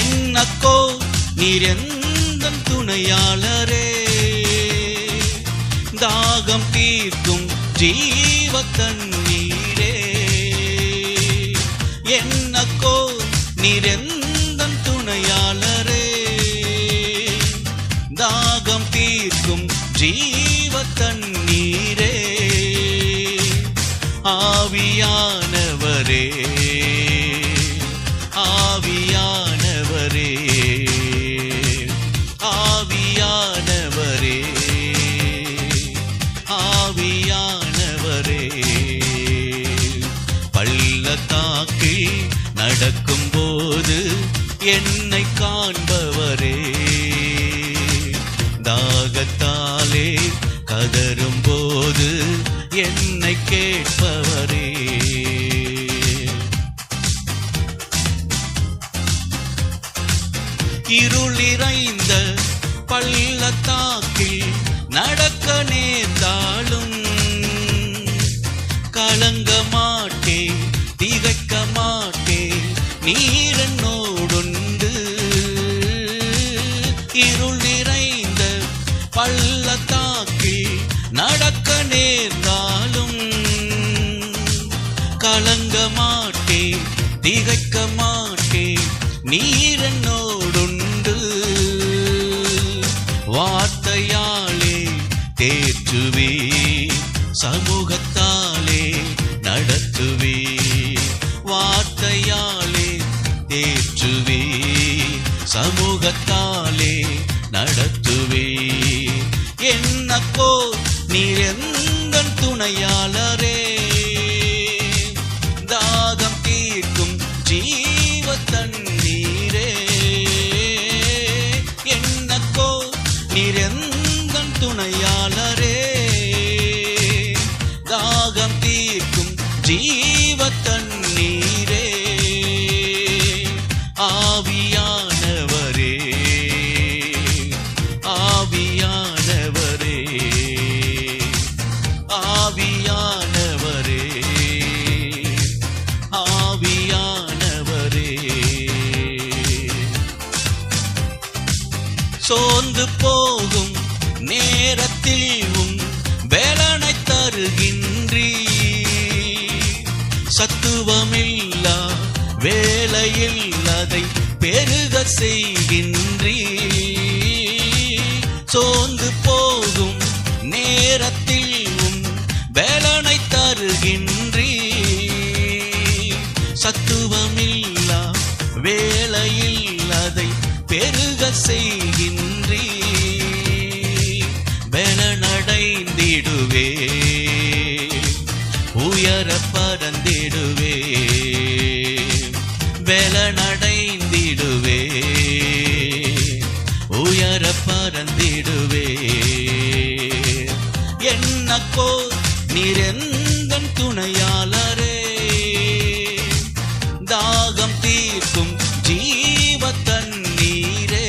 என்னக்கோ எந்த துணையாளரே. தாகம் தீர்க்கும் ஜீவ தண்ணீரே என்னக்கோ எந்த துணையாளரே. தாகம் தீர்க்கும் ஜீவ தண்ணீரே ஆவியானவரே என்னை காண்பவரே. தாகத்தாலே கதரும் போது என்னை கேட்பவரே. இருளிறைந்த பள்ளத்தாக்கில் நடக்க நேர்ந்தாலும் நீரனோடுண்டு வார்த்தையாலே தேற்றுவே சமூகத்தாலே நடத்துவே. வார்த்தையாலே தேற்றுவே சமூகத்தாலே நடத்துவே. என்னக்கோ நீர் எந்த துணையாளரே? நிரந்தன் துணையாளரே. தாகம் தீர்க்கும் ஜீவ தண்ணீரே ஆவியானவரே. ஆவியானவரே. ஆவியானவரே. ஆவியானவரே. சோர்ந்து போ சத்துவமில்லா வேலையில் அதை பெருக செய்கின்றீ. சோர்ந்து போகும் நேரத்தில் உம் வேலனை தருகின்றீ. சத்துவமில்லா வேலையில் அதை பெருக செய்கின்ற. பறந்திடுவே பலனடைந்திடுவே உயர பறந்திடுவே என்னக்கோ நிரந்தன் துணையாளரே. தாகம் தீர்க்கும் ஜீவ தண்ணீரே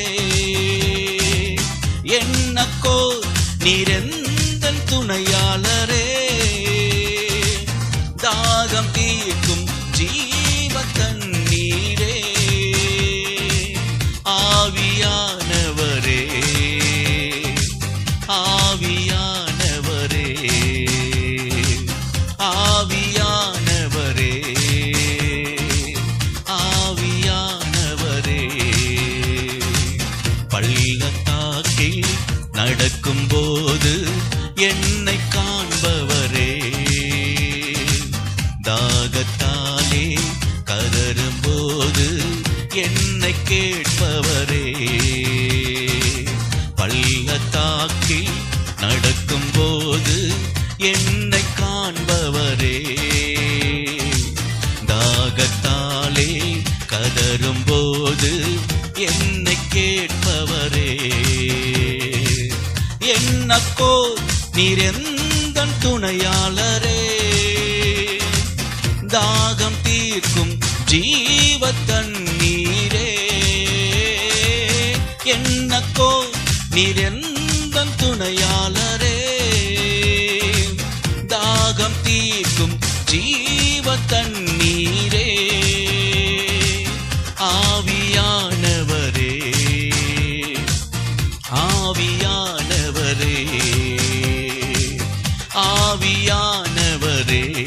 என்னக்கோ நிரந்தன் துணையாளரே. காண்பவரே. தாகத்தாலே கதரும் போது என்னை கேட்பவரே. பள்ளத்தாக்கி நடக்கும் போது என்னை காண்பவரே. தாகத்தாலே கதரும் போது என்னை துணையாளரே. தாகம் தீர்க்கும் ஜீவ தண்ணீரே என்னக்கோ நீர் எந்த துணையாளரே. தாகம் தீர்க்கும் ஜீவ தண்ணீரே ஆவியானவரே. ஆவியானவரே. ஆவியானவரே.